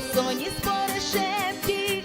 Босоні спорешенки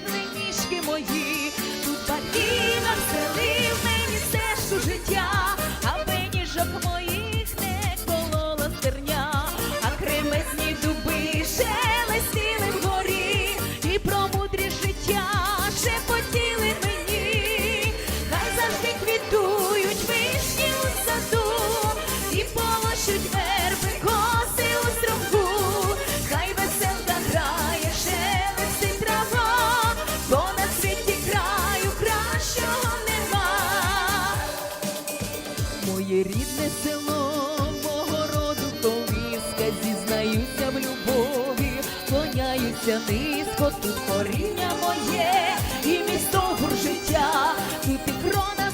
моє рідне село, мого роду колиска, зізнаюся в любові, клоняюся низько, тут коріння моє, і місто гур життя, тут і крона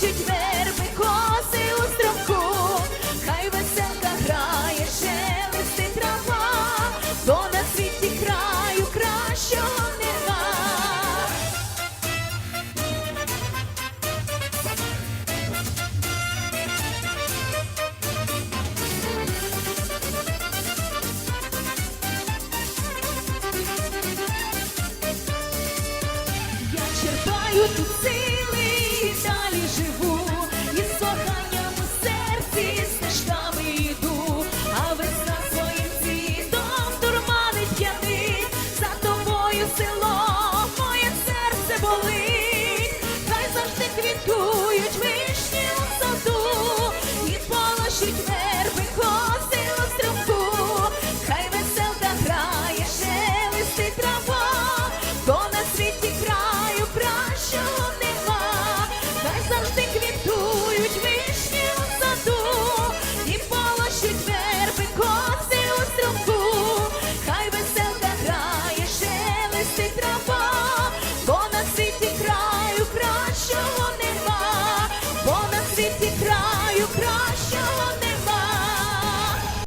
полощуть верби коси у струмку, хай веселка грає, шелести трава, бо на світі краю кращого нема. Я черпаю тут сили хай завжди